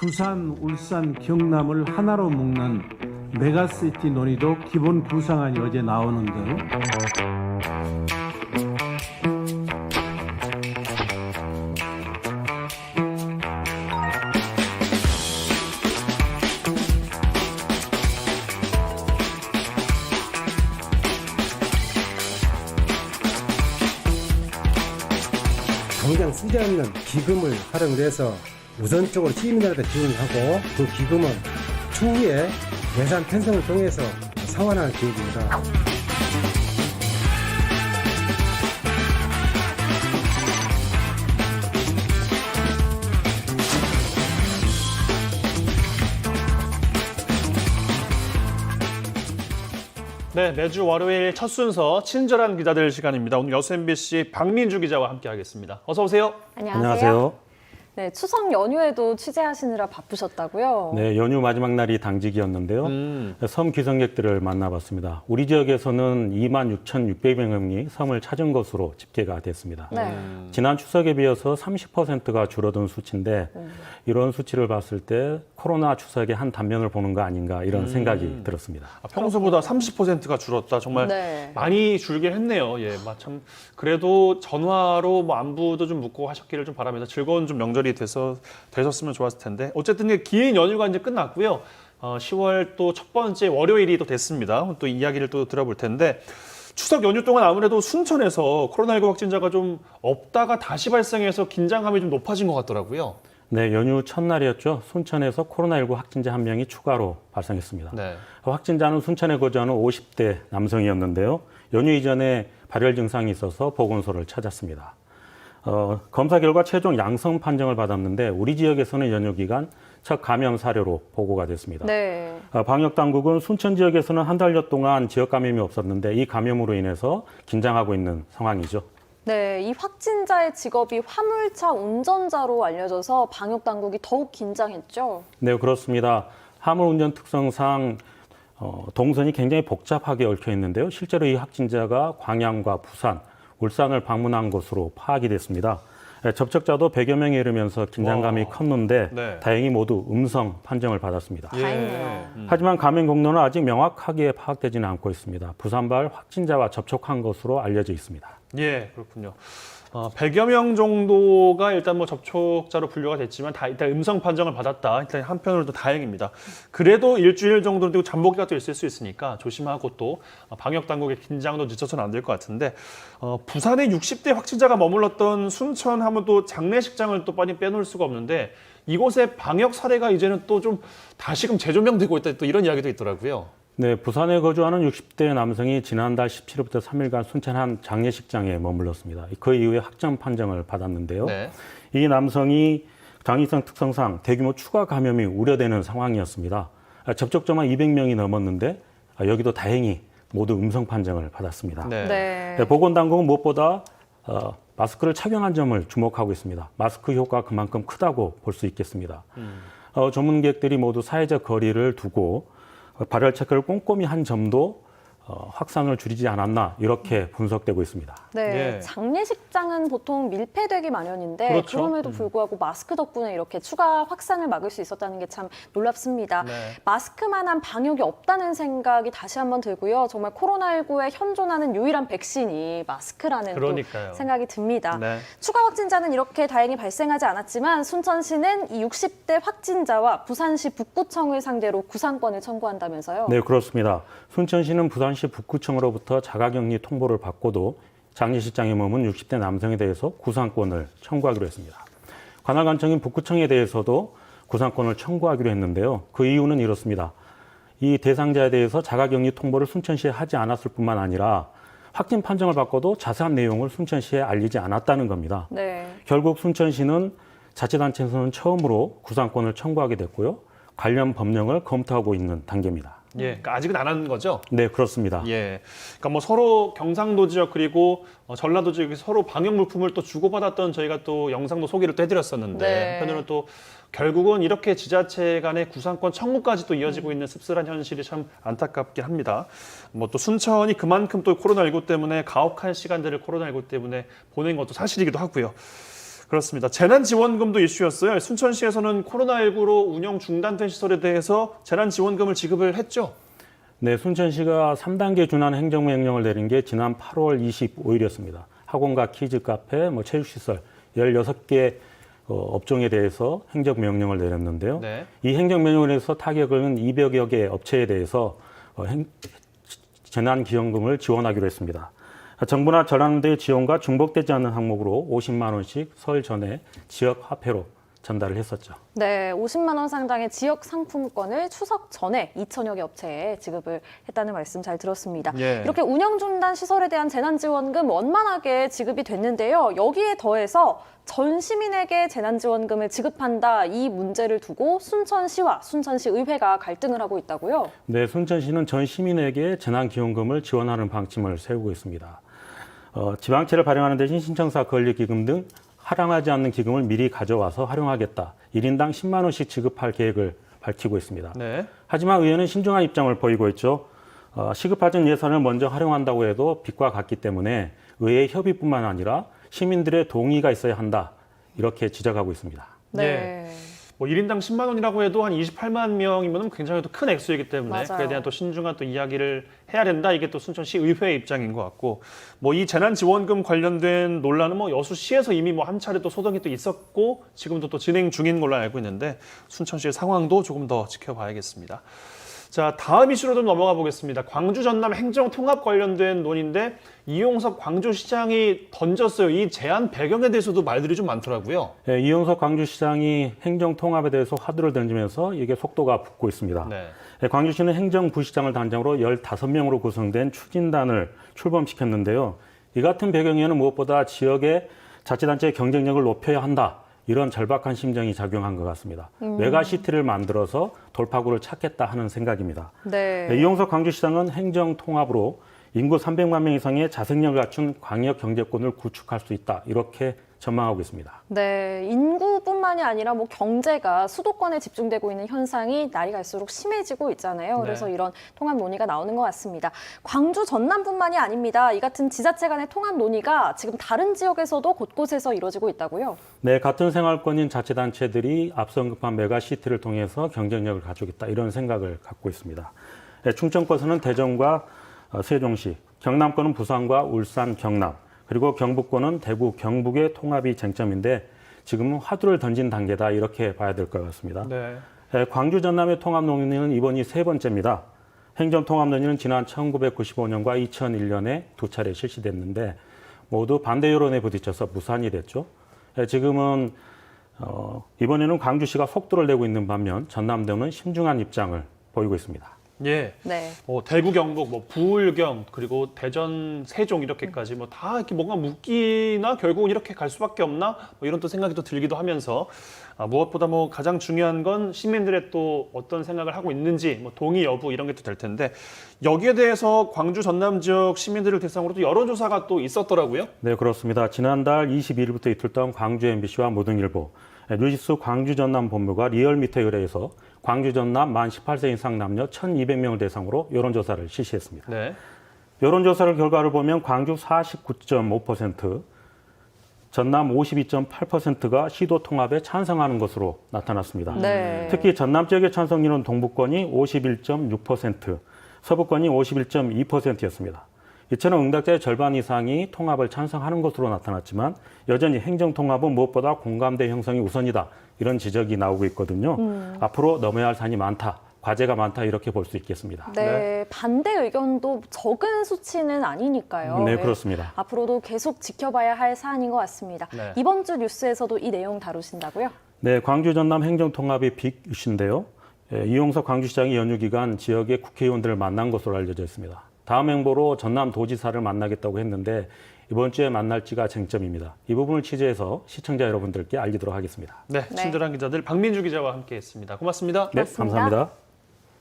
부산, 울산, 경남을 하나로 묶는 메가시티 논의도 기본 구상안이 어제 나오는 등 당장 쓰지 않는 기금을 활용을 해서 우선적으로 시민들한테 지원을 하고 그 기금은 추후에 예산 편성을 통해서 상환할 계획입니다. 네, 매주 월요일 첫 순서 친절한 기자들 시간입니다. 오늘 여수 MBC 박민주 기자와 함께하겠습니다. 어서 오세요. 안녕하세요. 네, 추석 연휴에도 취재하시느라 바쁘셨다고요? 네, 연휴 마지막 날이 당직이었는데요. 음. 섬 귀성객들을 만나봤습니다. 우리 지역에서는 2만 6,600여 명이 섬을 찾은 것으로 집계가 됐습니다. 네. 지난 추석에 비해서 30%가 줄어든 수치인데 이런 수치를 봤을 때 코로나 추석의 한 단면을 보는 거 아닌가 이런 생각이 들었습니다. 아, 평소보다 30%가 줄었다. 정말 네. 많이 줄긴 했네요. 예, 마참 그래도 전화로 뭐 안부도 좀 묻고 하셨기를 좀 바라면서 즐거운 좀 명절이 돼서 되셨으면 좋았을 텐데 어쨌든 긴 연휴가 이제 끝났고요. 어, 10월 또 첫 번째 월요일이 또 됐습니다. 또 이야기를 또 들어볼 텐데 추석 연휴 동안 아무래도 순천에서 코로나19 확진자가 좀 없다가 다시 발생해서 긴장감이 좀 높아진 것 같더라고요. 네, 연휴 첫날이었죠. 순천에서 코로나19 확진자 한 명이 추가로 발생했습니다. 네. 확진자는 순천에 거주하는 50대 남성이었는데요. 연휴 이전에 발열 증상이 있어서 보건소를 찾았습니다. 어, 검사 결과 최종 양성 판정을 받았는데 우리 지역에서는 연휴 기간 첫 감염 사례로 보고가 됐습니다. 네. 어, 방역 당국은 순천 지역에서는 한 달여 동안 지역 감염이 없었는데 이 감염으로 인해서 긴장하고 있는 상황이죠. 네, 이 확진자의 직업이 화물차 운전자로 알려져서 방역 당국이 더욱 긴장했죠. 네, 그렇습니다. 화물 운전 특성상 어, 동선이 굉장히 복잡하게 얽혀 있는데요. 실제로 이 확진자가 광양과 부산, 울산을 방문한 것으로 파악이 됐습니다. 예, 접촉자도 100여 명에 이르면서 긴장감이 와. 컸는데 네. 다행히 모두 음성 판정을 받았습니다. 다행이네요. 음. 하지만 감염 경로는 아직 명확하게 파악되지는 않고 있습니다. 부산발 확진자와 접촉한 것으로 알려져 있습니다. 예, 그렇군요. 어, 100여 명 정도가 일단 뭐 접촉자로 분류가 됐지만 다 일단 음성 판정을 받았다. 일단 한편으로도 다행입니다. 그래도 일주일 정도는 되고 잠복기가 또 있을 수 있으니까 조심하고 또 어, 방역 당국의 긴장도 늦춰서는 안 될 것 같은데 어, 부산에 60대 확진자가 머물렀던 순천 하면 또 장례식장을 또 빨리 빼놓을 수가 없는데 이곳에 방역 사례가 이제는 또 좀 다시금 재조명되고 있다. 또 이런 이야기도 있더라고요. 네, 부산에 거주하는 60대 남성이 지난달 17일부터 3일간 순천 한 장례식장에 머물렀습니다. 그 이후에 확정 판정을 받았는데요. 네. 이 남성이 장기성 특성상 대규모 추가 감염이 우려되는 상황이었습니다. 아, 접촉자만 200명이 넘었는데 아, 여기도 다행히 모두 음성 판정을 받았습니다. 네. 네. 네, 보건당국은 무엇보다 어, 마스크를 착용한 점을 주목하고 있습니다. 마스크 효과가 그만큼 크다고 볼 수 있겠습니다. 어, 전문객들이 모두 사회적 거리를 두고 어, 발열 체크를 꼼꼼히 한 점도 어, 확산을 줄이지 않았나 이렇게 분석되고 있습니다. 네, 예. 장례식장은 보통 밀폐되기 마련인데 그렇죠. 그럼에도 불구하고 마스크 덕분에 이렇게 추가 확산을 막을 수 있었다는 게 참 놀랍습니다. 네. 마스크만한 방역이 없다는 생각이 다시 한번 들고요. 정말 코로나19에 현존하는 유일한 백신이 마스크라는. 생각이 듭니다. 네. 추가 확진자는 이렇게 다행히 발생하지 않았지만 순천시는 이 60대 확진자와 부산시 북구청을 상대로 구상권을 청구한다면서요. 네, 그렇습니다. 순천시는 부산 시 북구청으로부터 자가격리 통보를 받고도 장례식장에 머문 60대 남성에 대해서 구상권을 청구하기로 했습니다. 관할관청인 북구청에 대해서도 구상권을 청구하기로 했는데요. 그 이유는 이렇습니다. 이 대상자에 대해서 자가격리 통보를 순천시에 하지 않았을 뿐만 아니라 확진 판정을 받고도 자세한 내용을 순천시에 알리지 않았다는 겁니다. 네. 결국 순천시는 자치단체에서는 처음으로 구상권을 청구하게 됐고요. 관련 법령을 검토하고 있는 단계입니다. 예, 그러니까 아직은 안한 거죠? 네, 그렇습니다. 예. 그러니까 뭐 서로 경상도 지역 그리고 어, 전라도 지역이 서로 방역 물품을 또 주고받았던 저희가 또 영상도 소개를 또 해드렸었는데 네. 한편으로는 또 결국은 이렇게 지자체 간의 구상권 청구까지 또 이어지고 있는 씁쓸한 현실이 참 안타깝긴 합니다. 뭐 또 순천이 그만큼 또 코로나19 때문에 가혹한 시간들을 코로나19 때문에 보낸 것도 사실이기도 하고요. 그렇습니다. 재난지원금도 이슈였어요. 순천시에서는 코로나19로 운영 중단된 시설에 대해서 재난지원금을 지급을 했죠. 네, 순천시가 3단계 준한 행정명령을 내린 게 지난 8월 25일이었습니다. 학원과 키즈 카페, 뭐 체육시설 16개 어, 업종에 대해서 행정명령을 내렸는데요. 네. 이 행정명령을 해서 타격을 200여 개 업체에 대해서 어, 행- 재난기원금을 지원하기로 했습니다. 정부나 전환대 지원과 중복되지 않는 항목으로 50만 원씩 설 전에 지역 화폐로 전달을 했었죠. 네, 50만 원 상당의 지역 상품권을 추석 전에 2천여 개 업체에 지급을 했다는 말씀 잘 들었습니다. 예. 이렇게 운영 중단 시설에 대한 재난지원금 원만하게 지급이 됐는데요. 여기에 더해서 전 시민에게 재난지원금을 지급한다 이 문제를 두고 순천시와 순천시 의회가 갈등을 하고 있다고요. 네, 순천시는 전 시민에게 재난기원금을 지원하는 방침을 세우고 있습니다. 어, 지방채를 발행하는 대신 신청사 권리기금 등 활용하지 않는 기금을 미리 가져와서 활용하겠다. 1인당 10만 원씩 지급할 계획을 밝히고 있습니다. 네. 하지만 의회는 신중한 입장을 보이고 있죠. 어, 시급하진 예산을 먼저 활용한다고 해도 빚과 같기 때문에 의회 협의뿐만 아니라 시민들의 동의가 있어야 한다. 이렇게 지적하고 있습니다. 네. 뭐 1인당 10만 원이라고 해도 한 28만 명이면 굉장히 또 큰 액수이기 때문에 맞아요. 그에 대한 또 신중한 또 이야기를 해야 된다. 이게 또 순천시 의회의 입장인 것 같고 뭐 이 재난지원금 관련된 논란은 뭐 여수시에서 이미 뭐 한 차례 또 소동이 또 있었고 지금도 또 진행 중인 걸로 알고 있는데 순천시의 상황도 조금 더 지켜봐야겠습니다. 자, 다음 이슈로 좀 넘어가 보겠습니다. 광주 전남 행정 통합 관련된 논인데 이용석 광주시장이 던졌어요. 이 제안 배경에 대해서도 말들이 좀 많더라고요. 예, 이용석 광주시장이 행정 통합에 대해서 화두를 던지면서 이게 속도가 붙고 있습니다. 네. 예, 광주시는 행정부시장을 단장으로 15명으로 구성된 추진단을 출범시켰는데요. 이 같은 배경에는 무엇보다 지역의 자치단체의 경쟁력을 높여야 한다. 이런 절박한 심정이 작용한 것 같습니다. 메가시티를 만들어서 돌파구를 찾겠다 하는 생각입니다. 네. 네, 이용석 광주시장은 행정 통합으로 인구 300만 명 이상의 자생력을 갖춘 광역 경제권을 구축할 수 있다. 이렇게 전망하고 있습니다. 네, 인구뿐만이 아니라 뭐 경제가 수도권에 집중되고 있는 현상이 날이 갈수록 심해지고 있잖아요. 네. 그래서 이런 통합 논의가 나오는 것 같습니다. 광주 전남뿐만이 아닙니다. 이 같은 지자체 간의 통합 논의가 지금 다른 지역에서도 곳곳에서 이루어지고 있다고요. 네, 같은 생활권인 자치단체들이 앞서 언급한 메가시티를 통해서 경쟁력을 가져오겠다 이런 생각을 갖고 있습니다. 네, 충청권에서는 대전과 어, 세종시, 경남권은 부산과 울산, 경남, 그리고 경북권은 대구, 경북의 통합이 쟁점인데 지금은 화두를 던진 단계다 이렇게 봐야 될 것 같습니다. 네. 네, 광주 전남의 통합 논의는 이번이 세 번째입니다. 행정 통합 논의는 지난 1995년과 2001년에 두 차례 실시됐는데 모두 반대 여론에 부딪혀서 무산이 됐죠. 네, 지금은 어, 이번에는 광주시가 속도를 내고 있는 반면 전남도는 신중한 입장을 보이고 있습니다. 예. 네. 뭐 대구 경북 뭐 부울경 그리고 대전 세종 이렇게까지 뭐 다 이렇게 뭔가 묶이나 결국은 이렇게 갈 수밖에 없나 뭐 이런 또 생각이 또 들기도 하면서 아, 무엇보다 뭐 가장 중요한 건 시민들의 또 어떤 생각을 하고 있는지 뭐 동의 여부 이런 게 또 될 텐데 여기에 대해서 광주 전남 지역 시민들을 대상으로 또 여론조사가 또 있었더라고요. 네, 그렇습니다. 지난달 22일부터 이틀 동안 광주 MBC와 모든일보, 네, 뉴지스 광주 전남 본부가 리얼미터에 의뢰해서 광주 전남 만 18세 이상 남녀 1,200명을 대상으로 여론조사를 실시했습니다. 네. 여론조사 결과를 보면 광주 49.5%, 전남 52.8%가 시도 통합에 찬성하는 것으로 나타났습니다. 네. 특히 전남 지역의 찬성률은 동북권이 51.6%, 서부권이 51.2%였습니다. 이처럼 응답자의 절반 이상이 통합을 찬성하는 것으로 나타났지만 여전히 행정 통합은 무엇보다 공감대 형성이 우선이다 이런 지적이 나오고 있거든요. 앞으로 넘어야 할 산이 많다, 과제가 많다 이렇게 볼 수 있겠습니다. 네, 반대 의견도 적은 수치는 아니니까요. 네, 그렇습니다. 앞으로도 계속 지켜봐야 할 사안인 것 같습니다. 네. 이번 주 뉴스에서도 이 내용 다루신다고요? 네, 광주 전남 행정 통합이 빅 이슈인데요. 예, 이용석 광주시장이 연휴 기간 지역의 국회의원들을 만난 것으로 알려져 있습니다. 다음 행보로 전남 도지사를 만나겠다고 했는데 이번 주에 만날지가 쟁점입니다. 이 부분을 취재해서 시청자 여러분들께 알리도록 하겠습니다. 네. 네. 친절한 기자들 박민주 기자와 함께했습니다. 고맙습니다. 네, 고맙습니다. 감사합니다.